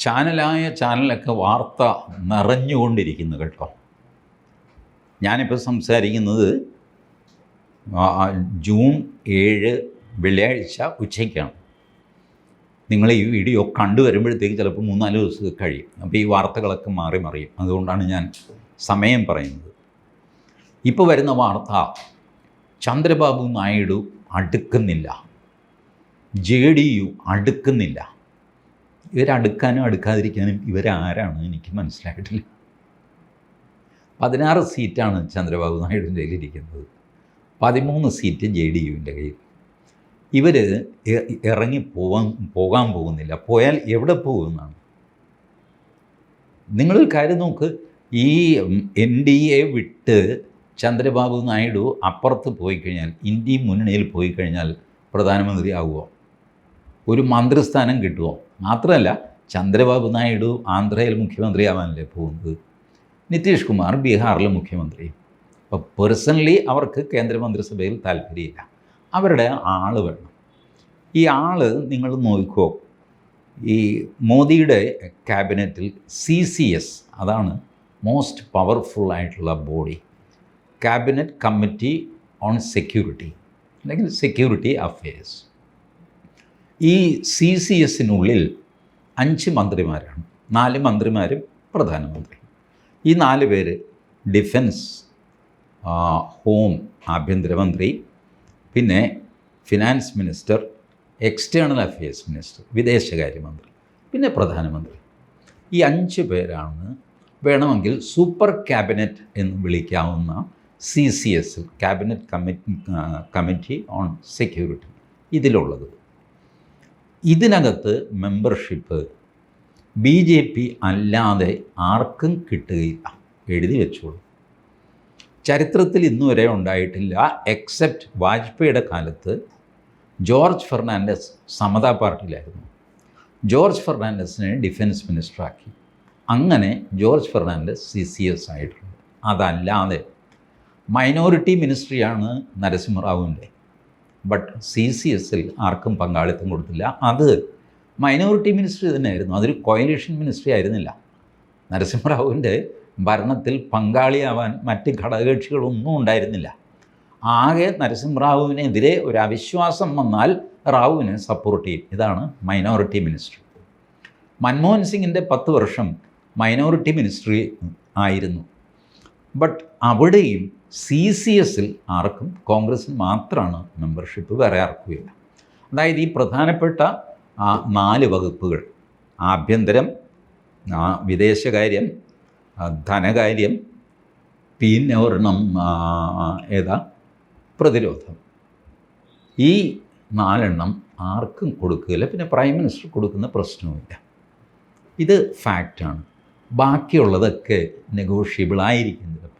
ചാനലായ ചാനലൊക്കെ വാർത്ത നിറഞ്ഞുകൊണ്ടിരിക്കുന്നു കേട്ടോ. ഞാനിപ്പോൾ സംസാരിക്കുന്നത് ജൂൺ ഏഴ് വെള്ളിയാഴ്ച ഉച്ചയ്ക്കാണ്. നിങ്ങൾ ഈ വീഡിയോ കണ്ടു വരുമ്പോഴത്തേക്ക് ചിലപ്പോൾ മൂന്നാൽ ദിവസം കഴിയും. അപ്പോൾ ഈ വാർത്തകളൊക്കെ മാറി മറിയും. അതുകൊണ്ടാണ് ഞാൻ സമയം പറയുന്നത്. ഇപ്പോൾ വരുന്ന വാർത്ത ചന്ദ്രബാബു നായിഡു അടുക്കുന്നില്ല. ജെ ഡി യു അടുക്കുന്നില്ല. ഇവരടുക്കാനും അടുക്കാതിരിക്കാനും ഇവരാരാണ് എനിക്ക് മനസ്സിലായിട്ടില്ല. പതിനാറ് സീറ്റാണ് ചന്ദ്രബാബു നായിഡുവിന്റെ കയ്യിലിരിക്കുന്നത്. പതിമൂന്ന് സീറ്റ് ജെ ഡി യുവിന്റെ കയ്യിൽ. ഇവർ ഇറങ്ങി പോവാൻ പോകാൻ പോകുന്നില്ല. പോയാൽ എവിടെ പോകുമെന്നാണ് നിങ്ങളൊരു കാര്യം നോക്ക്. ഈ എൻ ഡി എ വിട്ട് ചന്ദ്രബാബു നായിഡു അപ്പുറത്ത് പോയി കഴിഞ്ഞാൽ ഇന്ത്യ മുന്നണിയിൽ പോയി കഴിഞ്ഞാൽ പ്രധാനമന്ത്രി ആകുമോ ഒരു മന്ത്രിസ്ഥാനം കിട്ടുമോ മാത്രമല്ല ചന്ദ്രബാബു നായിഡു ആന്ധ്രയിൽ മുഖ്യമന്ത്രിയാവാനല്ലേ പോകുന്നത്? നിതീഷ് കുമാർ ബീഹാറിലെ മുഖ്യമന്ത്രി. അപ്പോൾ പേഴ്സണലി അവർക്ക് കേന്ദ്രമന്ത്രിസഭയിൽ താല്പര്യമില്ല. അവരുടെ ആൾ വേണം. ഈ ആൾ നിങ്ങൾ നോക്കിക്കോ. ഈ മോദിയുടെ ക്യാബിനറ്റിൽ സി സി എസ് അതാണ് മോസ്റ്റ് പവർഫുൾ ആയിട്ടുള്ള body. Cabinet committee on security അല്ലെങ്കിൽ സെക്യൂരിറ്റി അഫയേഴ്സ്. ഈ സി സി എസിനുള്ളിൽ അഞ്ച് മന്ത്രിമാരാണ്. നാല് മന്ത്രിമാരും പ്രധാനമന്ത്രി ഈ നാല് പേര് ഡിഫൻസ് ഹോം ആഭ്യന്തരമന്ത്രി പിന്നെ finance minister external affairs minister വിദേശകാര്യമന്ത്രി പിന്നെ പ്രധാനമന്ത്രി. ഈ അഞ്ച് പേരാണ് വേണമെങ്കിൽ സൂപ്പർ ക്യാബിനറ്റ് എന്ന് വിളിക്കാവുന്ന C C S cabinet committee committee on security ഇതിലുള്ളത്. ഇതിനകത്ത് മെമ്പർഷിപ്പ് ബി ജെ പി അല്ലാതെ ആർക്കും കിട്ടുകയില്ല. എഴുതി വെച്ചോളൂ. ചരിത്രത്തിൽ ഇന്നുവരെ ഉണ്ടായിട്ടില്ല എക്സെപ്റ്റ് വാജ്പേയിയുടെ കാലത്ത് ജോർജ് ഫെർണാണ്ടസ് സമതാ പാർട്ടിയിലായിരുന്നു. ജോർജ് ഫെർണാണ്ടസിനെ ഡിഫൻസ് മിനിസ്റ്ററാക്കി. അങ്ങനെ George Fernandes C C S ആയിട്ടുണ്ട്. അതല്ലാതെ മൈനോറിറ്റി മിനിസ്ട്രിയാണ് നരസിംഹറാവുവിന്റെ. ബട്ട് സി സി എസിൽ ആർക്കും പങ്കാളിത്തം കൊടുത്തില്ല. അത് മൈനോറിറ്റി മിനിസ്ട്രി തന്നെയായിരുന്നു. അതൊരു കോയലേഷൻ മിനിസ്ട്രി ആയിരുന്നില്ല. നരസിംഹറാവുവിന്റെ ഭരണത്തിൽ പങ്കാളിയാവാൻ മറ്റ് ഘടകകക്ഷികളൊന്നും ഉണ്ടായിരുന്നില്ല. ആകെ നരസിംഹറാവുവിനെതിരെ ഒരു അവിശ്വാസം വന്നാൽ റാവുവിനെ സപ്പോർട്ട് ചെയ്യും. ഇതാണ് മൈനോറിറ്റി മിനിസ്ട്രി മൻമോഹൻ സിംഗിന്റെ പത്ത് വർഷം മൈനോറിറ്റി മിനിസ്ട്രി ആയിരുന്നു. ബട്ട് അവിടെയും സി സി എസിൽ ആർക്കും കോൺഗ്രസ്സിൽ മാത്രമാണ് മെമ്പർഷിപ്പ് വേറെ ആർക്കുമില്ല അതായത് ഈ പ്രധാനപ്പെട്ട ആ നാല് വകുപ്പുകൾ ആഭ്യന്തരം വിദേശകാര്യം ധനകാര്യം പിന്നെ ഒരെണ്ണം ഏതാ? പ്രതിരോധം. ഈ നാലെണ്ണം ആർക്കും കൊടുക്കില്ല പിന്നെ പ്രൈം മിനിസ്റ്റർ കൊടുക്കുന്ന പ്രശ്നവുമില്ല. ഇത് ഫാക്റ്റാണ്. ബാക്കിയുള്ളതൊക്കെ നെഗോഷ്യബിൾ ചിലപ്പോൾ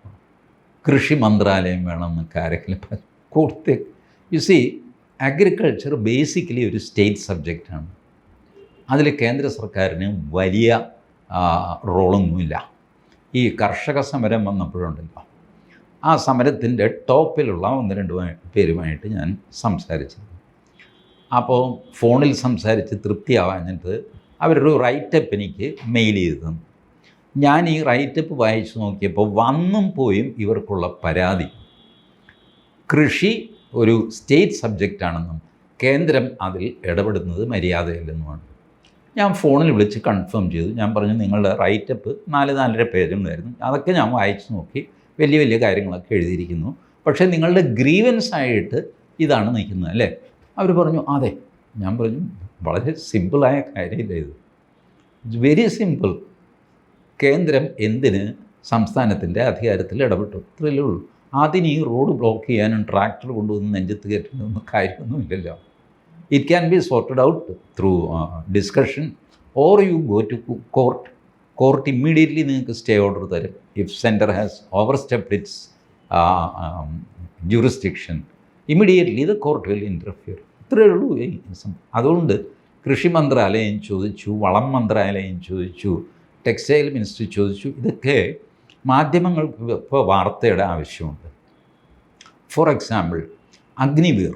കൃഷി മന്ത്രാലയം വേണമെന്നൊക്കെ ആരെങ്കിലും കൊടുത്ത്. യു സി അഗ്രികൾച്ചർ ബേസിക്കലി ഒരു സ്റ്റേറ്റ് സബ്ജക്റ്റാണ് അതിൽ കേന്ദ്ര സർക്കാരിന് വലിയ റോളൊന്നുമില്ല. ഈ കർഷക സമരം വന്നപ്പോഴുണ്ടല്ലോ. ആ സമരത്തിന്റെ ടോപ്പിലുള്ള ഒന്ന് രണ്ട് പേരുമായിട്ട് ഞാൻ സംസാരിച്ചിരുന്നു അപ്പോൾ ഫോണിൽ സംസാരിച്ച് തൃപ്തിയാവാഞ്ഞിട്ട് അവരൊരു റൈറ്റപ്പ് എനിക്ക് മെയിൽ ചെയ്തു തന്നു. ഞാൻ ഈ റൈറ്റപ്പ് വായിച്ചു നോക്കിയപ്പോൾ വന്നും പോയും ഇവർക്കുള്ള പരാതി. കൃഷി ഒരു സ്റ്റേറ്റ് സബ്ജക്റ്റാണെന്നും കേന്ദ്രം അതിൽ ഇടപെടുന്നത് മര്യാദയില്ലെന്നുമാണ്. ഞാൻ ഫോണിൽ വിളിച്ച് കൺഫേം ചെയ്തു. ഞാൻ പറഞ്ഞു നിങ്ങളുടെ റൈറ്റപ്പ് നാല് നാലര പേജുണ്ടായിരുന്നു അതൊക്കെ ഞാൻ വായിച്ചു നോക്കി. വലിയ വലിയ കാര്യങ്ങളൊക്കെ എഴുതിയിരിക്കുന്നു. പക്ഷേ നിങ്ങളുടെ ഗ്രീവൻസ് ആയിട്ട് ഇതാണ് നിൽക്കുന്നത് അല്ലേ? അവർ പറഞ്ഞു അതെ. ഞാൻ പറഞ്ഞു വളരെ സിമ്പിളായ കാര്യമില്ല ഇത്. വെരി സിമ്പിൾ കേന്ദ്രം എന്തിന് സംസ്ഥാനത്തിന്റെ അധികാരത്തിൽ ഇടപെട്ടു? ഇത്രയല്ലേ ഉള്ളൂ. അതിന് ഈ റോഡ് ബ്ലോക്ക് ചെയ്യാനും ട്രാക്ടർ കൊണ്ടുവന്ന് നെഞ്ചത്ത് കയറ്റുന്നൊന്നും കാര്യമൊന്നുമില്ലല്ലോ. It can be sorted out through discussion or you go to court court immediately നിങ്ങൾക്ക് സ്റ്റേ ഓർഡർ തരും. If centre has overstepped its jurisdiction immediately ഇത് കോർട്ട് വിൽ ഇന്റർഫിയർ ഇത്രയേ ഉള്ളൂ അതുകൊണ്ട് കൃഷി മന്ത്രാലയം ചോദിച്ചു വളം മന്ത്രാലയം ചോദിച്ചു ടെക്സ്റ്റൈൽ മിനിസ്റ്റർ ചോദിച്ചു ഇതൊക്കെ മാധ്യമങ്ങൾക്ക് ഇപ്പോൾ വാർത്തയുടെ ആവശ്യമുണ്ട്. For example Agniveer.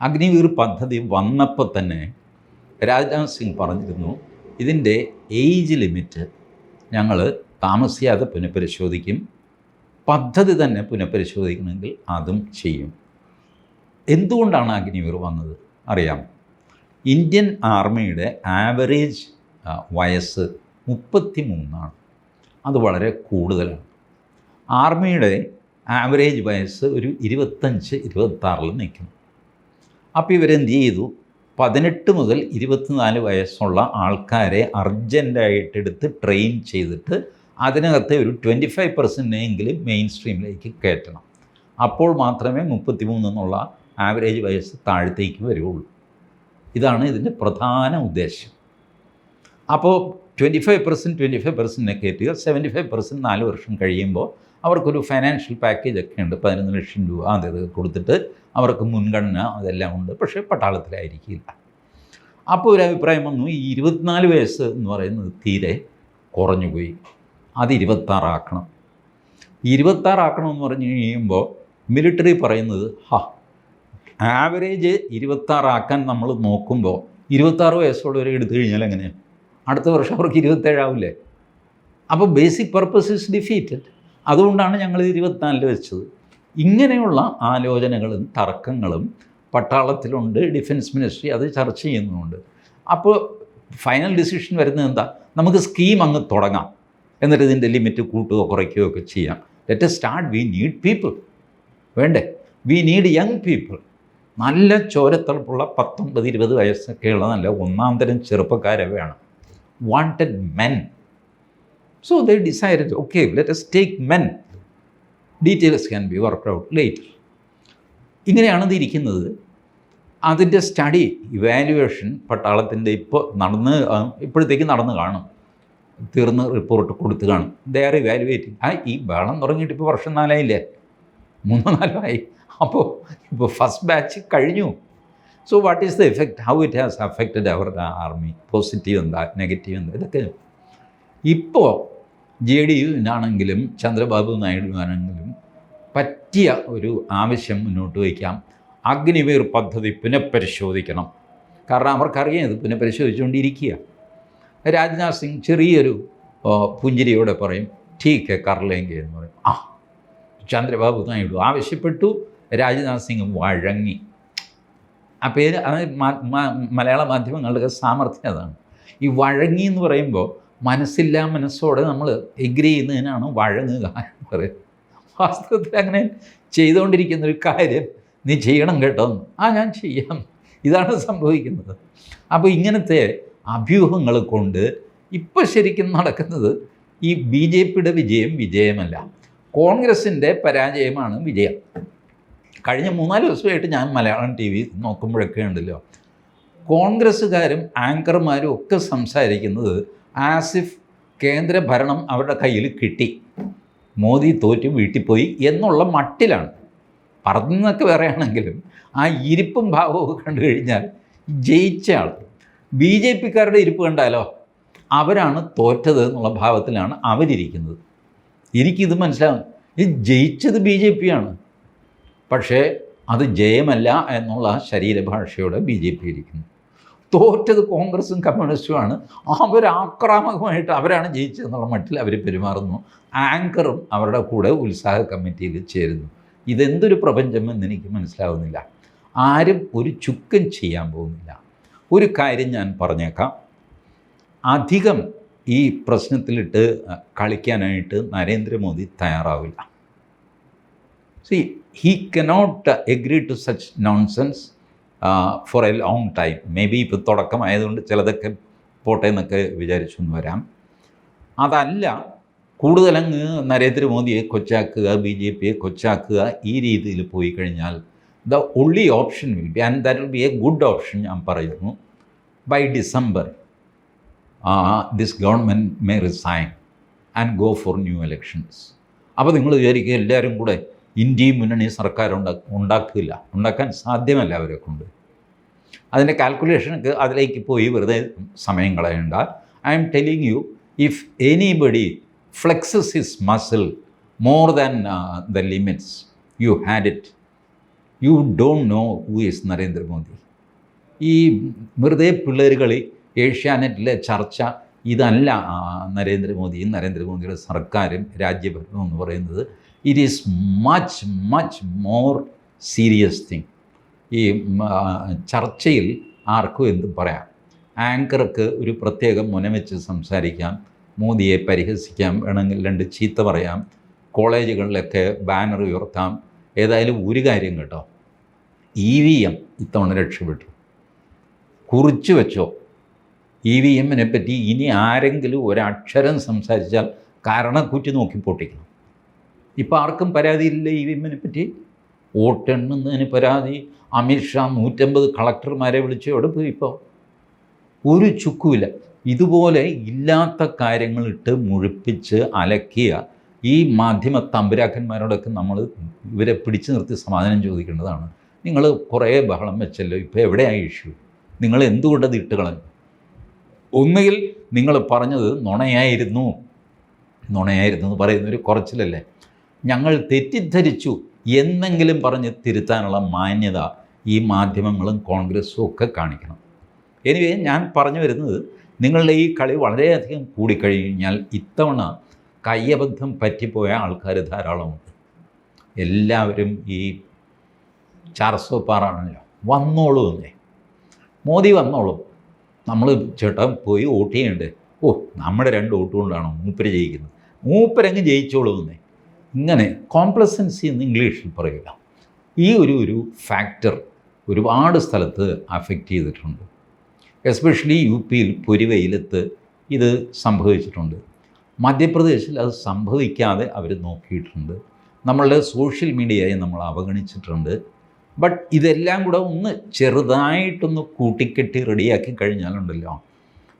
അഗ്നിവീർ പദ്ധതി വന്നപ്പോൾ തന്നെ രാജ്നാഥ് സിംഗ് പറഞ്ഞിരുന്നു ഇതിന്റെ ഏജ് ലിമിറ്റ് ഞങ്ങൾ താമസിയാതെ പുനഃപരിശോധിക്കും. പദ്ധതി തന്നെ പുനഃപരിശോധിക്കണമെങ്കിൽ അതും ചെയ്യും. എന്തുകൊണ്ടാണ് അഗ്നിവീർ വന്നത്? അറിയാം ഇന്ത്യൻ ആർമിയുടെ ആവറേജ് വയസ്സ് മുപ്പത്തി മൂന്നാണ് അത് വളരെ കൂടുതലാണ്. ആർമിയുടെ ആവറേജ് വയസ്സ് ഒരു ഇരുപത്തഞ്ച് ഇരുപത്താറിൽ നിൽക്കും അപ്പോൾ ഇവരെന്ത് ചെയ്തു? പതിനെട്ട് മുതൽ ഇരുപത്തിനാല് വയസ്സുള്ള ആൾക്കാരെ അർജന്റായിട്ട് എടുത്ത് ട്രെയിൻ ചെയ്തിട്ട് അതിനകത്തെ ഒരു ട്വന്റി ഫൈവ് പെർസെന്റിനെങ്കിലും മെയിൻ സ്ട്രീമിലേക്ക് കയറ്റണം. അപ്പോൾ മാത്രമേ മുപ്പത്തിമൂന്ന് എന്നുള്ള ആവറേജ് വയസ്സ് താഴത്തേക്ക് വരുള്ളൂ. ഇതാണ് ഇതിന്റെ പ്രധാന ഉദ്ദേശം. അപ്പോൾ twenty five percent twenty five പെർസെന്റിനെ കയറ്റുക സെവന്റി ഫൈവ് പെർസെന്റ് നാല് വർഷം കഴിയുമ്പോൾ അവർക്കൊരു ഫൈനാൻഷ്യൽ പാക്കേജ് ഒക്കെ ഉണ്ട്. പതിനൊന്ന് ലക്ഷം രൂപ അത് കൊടുത്തിട്ട് അവർക്ക് മുൻഗണന അതെല്ലാം ഉണ്ട്. പക്ഷേ പട്ടാളത്തിലായിരിക്കില്ല. അപ്പോൾ ഒരു അഭിപ്രായം വന്നു ഈ ഇരുപത്തിനാല് വയസ്സ് എന്ന് പറയുന്നത് തീരെ കുറഞ്ഞു പോയി. അത് ഇരുപത്താറാക്കണം ഇരുപത്താറാക്കണം എന്ന് പറഞ്ഞു കഴിയുമ്പോൾ മിലിറ്ററി പറയുന്നത് ഹാ ആവറേജ് ഇരുപത്താറാക്കാൻ നമ്മൾ നോക്കുമ്പോൾ ഇരുപത്താറ് വയസ്സുള്ളവരെ എടുത്തു കഴിഞ്ഞാൽ എങ്ങനെ അടുത്ത വർഷം അവർക്ക് ഇരുപത്തേഴാവില്ലേ? അപ്പോൾ ബേസിക് പർപ്പസ് ഇസ് ഡിഫീറ്റഡ് അതുകൊണ്ടാണ് ഞങ്ങൾ ഇരുപത്തിനാലിൽ വെച്ചത്. ഇങ്ങനെയുള്ള ആലോചനകളും തർക്കങ്ങളും പട്ടാളത്തിലുണ്ട് ഡിഫൻസ് മിനിസ്ട്രി അത് ചർച്ച ചെയ്യുന്നുമുണ്ട് അപ്പോൾ ഫൈനൽ ഡിസിഷൻ വരുന്നത് എന്താ? നമുക്ക് സ്കീം അങ്ങ് തുടങ്ങാം. എന്നിട്ട് ഇതിന്റെ ലിമിറ്റ് കൂട്ടുകയോ കുറയ്ക്കുകയോ ഒക്കെ ചെയ്യാം. Let start we need people വേണ്ടേ? വി നീഡ് യങ് പീപ്പിൾ നല്ല ചോരത്തിളപ്പുള്ള പത്തൊമ്പത് ഇരുപത് വയസ്സൊക്കെയുള്ള നല്ല ഒന്നാം തരം ചെറുപ്പക്കാരെ വേണം. Wanted men. So they decided, okay, let us take men. Details can be work out later ഇങ്ങനെയാണ് ഇത് ഇരിക്കുന്നത്. അതിന്റെ സ്റ്റഡി ഇവാലുവേഷൻ പട്ടാളത്തിന്റെ ഇപ്പോൾ നടന്ന് ഇപ്പോഴത്തേക്ക് നടന്ന് കാണും. തീർന്ന് റിപ്പോർട്ട് കൊടുത്ത് കാണും. ദേ ആർ ഇവാലുവേറ്റിംഗ് ആ ഈ വേളം തുടങ്ങിയിട്ട് ഇപ്പോൾ വർഷം നാലായില്ലേ? മൂന്നോ നാലോ ആയി. അപ്പോൾ ഇപ്പോൾ ഫസ്റ്റ് ബാച്ച് കഴിഞ്ഞു. So what is the effect how it has affected our army positive എന്താ? നെഗറ്റീവ് എന്താ? ഇതൊക്കെ ഇപ്പോൾ ജെ ഡി യുവിനാണെങ്കിലും ചന്ദ്രബാബു നായിഡുവിനാണെങ്കിലും പറ്റിയ ഒരു ആവശ്യം മുന്നോട്ട് വയ്ക്കാം. അഗ്നിവീർ പദ്ധതി പുനഃപരിശോധിക്കണം. കാരണം അവർക്കറിയാം ഇത് പുനഃപരിശോധിച്ചുകൊണ്ടിരിക്കുക. രാജ്നാഥ് സിംഗ് ചെറിയൊരു പുഞ്ചിരിയോടെ പറയും ടീക്ക് കർലേങ്കി എന്ന് പറയും. ആ ചന്ദ്രബാബു നായിഡു ആവശ്യപ്പെട്ടു. രാജ്നാഥ് സിംഗ് വഴങ്ങി. ആ പേര് അത് മലയാള മാധ്യമങ്ങളുടെ സാമർഥ്യം അതാണ്. ഈ വഴങ്ങി എന്ന് പറയുമ്പോൾ മനസ്സില്ലാ മനസ്സോടെ നമ്മൾ എഗ്രി ചെയ്യുന്നതിനാണ് വഴങ്ങുക എന്ന് പറയുന്നത്. വാസ്തവത്തിൽ അങ്ങനെ ചെയ്തുകൊണ്ടിരിക്കുന്ന ഒരു കാര്യം നീ ചെയ്യണം കേട്ടോ. ആ ഞാൻ ചെയ്യാം. ഇതാണ് സംഭവിക്കുന്നത്. അപ്പോൾ ഇങ്ങനത്തെ അഭ്യൂഹങ്ങൾ കൊണ്ട് ഇപ്പോൾ ശരിക്കും നടക്കുന്നത് ഈ ബി ജെ പിയുടെ വിജയം വിജയമല്ല. കോൺഗ്രസിന്റെ പരാജയമാണ് വിജയം. കഴിഞ്ഞ മൂന്നാൽ ദിവസമായിട്ട് ഞാൻ മലയാളം ടി വി നോക്കുമ്പോഴൊക്കെ ഉണ്ടല്ലോ. കോൺഗ്രസ്സുകാരും ആങ്കർമാരും ഒക്കെ സംസാരിക്കുന്നത് ആസിഫ് കേന്ദ്ര ഭരണം അവരുടെ കയ്യിൽ കിട്ടി. മോദി തോറ്റ് വീട്ടിൽ പോയി എന്നുള്ള മട്ടിലാണ്. പറഞ്ഞതൊക്കെ വേറെയാണെങ്കിലും ആ ഇരിപ്പും ഭാവവും കണ്ടു കഴിഞ്ഞാൽ ജയിച്ച ആൾ. ബി ജെ പിക്കാരുടെ ഇരിപ്പ് കണ്ടാലോ? അവരാണ് തോറ്റത് എന്നുള്ള ഭാവത്തിലാണ് അവരിരിക്കുന്നത്. എനിക്കിത് മനസ്സിലാവും ഈ ജയിച്ചത് ബി ജെ പിയാണ് പക്ഷേ അത് ജയമല്ല എന്നുള്ള ശരീരഭാഷയോടെ ബി ജെ പി ഇരിക്കുന്നു തോറ്റത് കോൺഗ്രസും കമ്മ്യൂണിസ്റ്റുമാണ് അവരാക്രാമകമായിട്ട് അവരാണ് ജയിച്ചതെന്നുള്ള മട്ടിൽ അവർ പെരുമാറുന്നു. ആങ്കറും അവരുടെ കൂടെ ഉത്സാഹ കമ്മിറ്റിയിൽ ചേരുന്നു. ഇതെന്തൊരു പ്രപഞ്ചമെന്ന് എനിക്ക് മനസ്സിലാവുന്നില്ല. ആരും ഒരു ചുക്കം ചെയ്യാൻ പോകുന്നില്ല. ഒരു കാര്യം ഞാൻ പറഞ്ഞേക്കാം. അധികം ഈ പ്രശ്നത്തിലിട്ട് കളിക്കാനായിട്ട് നരേന്ദ്രമോദി തയ്യാറാവില്ല. See he cannot agree to such nonsense for a long time may be ഇപ്പോൾ തുടക്കമായതുകൊണ്ട് ചിലതൊക്കെ പോട്ടെ എന്നൊക്കെ വിചാരിച്ചു എന്ന് വരാം. അതല്ല കൂടുതലങ്ങ് നരേന്ദ്രമോദിയെ കൊച്ചാക്കുക ബി ജെ പിയെ കൊച്ചാക്കുക ഈ രീതിയിൽ പോയി കഴിഞ്ഞാൽ the only option will be and that will be a good option ഞാൻ പറയുന്നു by December this government may resign and go for new elections അപ്പോൾ നിങ്ങൾ വിചാരിക്കുക എല്ലാവരും കൂടെ ഇന്ത്യയും മുന്നണി സർക്കാർ ഉണ്ടാ ഉണ്ടാക്കില്ല. ഉണ്ടാക്കാൻ സാധ്യമല്ല അവരെ കൊണ്ട്. അതിന്റെ കാൽക്കുലേഷനൊക്കെ അതിലേക്ക് പോയി വെറുതെ സമയം കളയണ്ട. I'm telling you if anybody flexes his muscle more than the limits you had it you don't know who is Narendra Modi ഈ വെറുതെ പിള്ളേർ കളി ഏഷ്യാനെറ്റിലെ ചർച്ച ഇതല്ല നരേന്ദ്രമോദിയും നരേന്ദ്രമോദിയുടെ സർക്കാരും രാജ്യഭരണവും എന്ന് പറയുന്നത്. It is much much more serious thing ഈ ചർച്ചയിൽ ആർക്കും എന്തും പറയാം. ആങ്കർക്ക് ഒരു പ്രത്യേക മുനവെച്ച് സംസാരിക്കാം. മോദിയെ പരിഹസിക്കാം. വേണമെങ്കിൽ രണ്ട് ചീത്ത പറയാം. കോളേജുകളിലൊക്കെ ബാനർ ഉയർത്താം. ഏതായാലും ഒരു കാര്യം കേട്ടോ. ഇ വി എം ഇത്തവണ രക്ഷപ്പെട്ടു. കുറിച്ചു വെച്ചോ? ഇ വി എമ്മിനെ പറ്റി ഇനി ആരെങ്കിലും ഒരക്ഷരം സംസാരിച്ചാൽ കാരണക്കുറ്റി നോക്കി പൊട്ടിക്കണം. ഇപ്പം ആർക്കും പരാതിയില്ല ഇ വി എമ്മിനെ പറ്റി. വോട്ടെണ്ണുന്നതിന് പരാതി. അമിത്ഷാ നൂറ്റമ്പത് കളക്ടർമാരെ വിളിച്ച്. എവിടെ പോയി ഇപ്പോൾ ഒരു ചുക്കുമില്ല. ഇതുപോലെ ഇല്ലാത്ത കാര്യങ്ങളിട്ട് മുഴിപ്പിച്ച് അലക്കിയ ഈ മാധ്യമ തമ്പുരാക്കന്മാരോടൊക്കെ നമ്മൾ ഇവരെ പിടിച്ചു നിർത്തി സമാധാനം ചോദിക്കേണ്ടതാണ്. നിങ്ങൾ കുറേ ബഹളം വെച്ചല്ലോ. ഇപ്പോൾ എവിടെയായി ഇഷ്യൂ? നിങ്ങൾ എന്തുകൊണ്ടത് ഇട്ട് കളഞ്ഞു? ഒന്നുകിൽ നിങ്ങൾ പറഞ്ഞത് നുണയായിരുന്നു. നുണയായിരുന്നു എന്ന് പറയുന്നൊരു കുറച്ചിലല്ലേ? ഞങ്ങൾ തെറ്റിദ്ധരിച്ചു എന്നെങ്കിലും പറഞ്ഞ് തിരുത്താനുള്ള മാന്യത ഈ മാധ്യമങ്ങളും കോൺഗ്രസ്സും ഒക്കെ കാണിക്കണം. എനിവേ ഞാൻ പറഞ്ഞു വരുന്നത് നിങ്ങളുടെ ഈ കളി വളരെയധികം കൂടിക്കഴിഞ്ഞാൽ ഇത്തവണ കയ്യബദ്ധം പറ്റിപ്പോയ ആൾക്കാർ ധാരാളമുണ്ട്. എല്ലാവരും ഈ ചാർസോ പാറാണല്ലോ വന്നോളൂ എന്നേ. മോദി വന്നോളും. നമ്മൾ ചേട്ടൻ പോയി വോട്ട് ചെയ്യണ്ടേ ഓ നമ്മുടെ രണ്ട് വോട്ട് കൊണ്ടാണോ മൂപ്പര് ജയിക്കുന്നത്? മൂപ്പരങ്ങ് ജയിച്ചോളൂ എന്നേ. ഇങ്ങനെ കോംപ്ലസൻസി എന്ന് ഇംഗ്ലീഷിൽ പറയുക. ഈ ഒരു ഒരു ഫാക്ടർ ഒരുപാട് സ്ഥലത്ത് അഫക്റ്റ് ചെയ്തിട്ടുണ്ട്. എസ്പെഷ്യലി യു പിയിൽ പൊരിവെയിലത്ത് ഇത് സംഭവിച്ചിട്ടുണ്ട്. മധ്യപ്രദേശിൽ അത് സംഭവിക്കാതെ അവർ നോക്കിയിട്ടുണ്ട്. നമ്മളുടെ സോഷ്യൽ മീഡിയയെ നമ്മൾ അവഗണിച്ചിട്ടുണ്ട്. ബട്ട് ഇതെല്ലാം കൂടെ ഒന്ന് ചെറുതായിട്ടൊന്ന് കൂട്ടിക്കെട്ടി റെഡിയാക്കി കഴിഞ്ഞാലുണ്ടല്ലോ.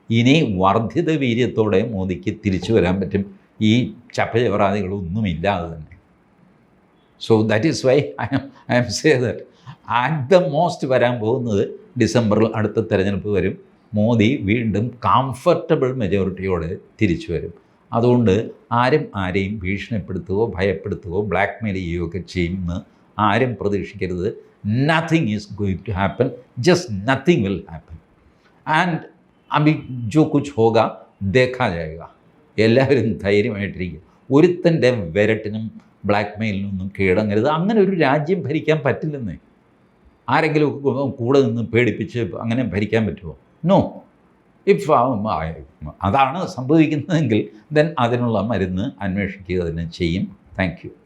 ഇനി വർദ്ധിത വീര്യത്തോടെ മോദിക്ക് തിരിച്ചു വരാൻ പറ്റും. ഈ ചപ്പചവറാദികളൊന്നുമില്ലാതെ തന്നെ. So that is why I'm I'm say that at the most വരാൻ പോകുന്നത് ഡിസംബറിൽ അടുത്ത തെരഞ്ഞെടുപ്പ് വരും. മോദി വീണ്ടും കംഫർട്ടബിൾ മെജോറിറ്റിയോടെ തിരിച്ചു വരും. അതുകൊണ്ട് ആരും ആരെയും ഭീഷണിപ്പെടുത്തുകയോ ഭയപ്പെടുത്തുകയോ ബ്ലാക്ക് മെയിൽ ചെയ്യുകയോ ഒക്കെ ചെയ്യുമെന്ന് ആരും പ്രതീക്ഷിക്കരുത്. Nothing is going to happen just nothing will happen and അഭി ജോ കുച്ച് ഹോഗ ദേഖാ ജായക എല്ലാവരും ധൈര്യമായിട്ടിരിക്കുക. ഒരുത്തന്റെ വിരട്ടിനും ബ്ലാക്ക് മെയിലിനൊന്നും കീഴടങ്ങരുത്. അങ്ങനെ ഒരു രാജ്യം ഭരിക്കാൻ പറ്റില്ലെന്നേ. ആരെങ്കിലും കൂടെ നിന്ന് പേടിപ്പിച്ച് അങ്ങനെ ഭരിക്കാൻ പറ്റുമോ നോ ഇഫ് അതാണ് സംഭവിക്കുന്നതെങ്കിൽ ദെൻ അതിനുള്ള മരുന്ന് അന്വേഷിക്കുക തന്നെ ചെയ്യും. താങ്ക്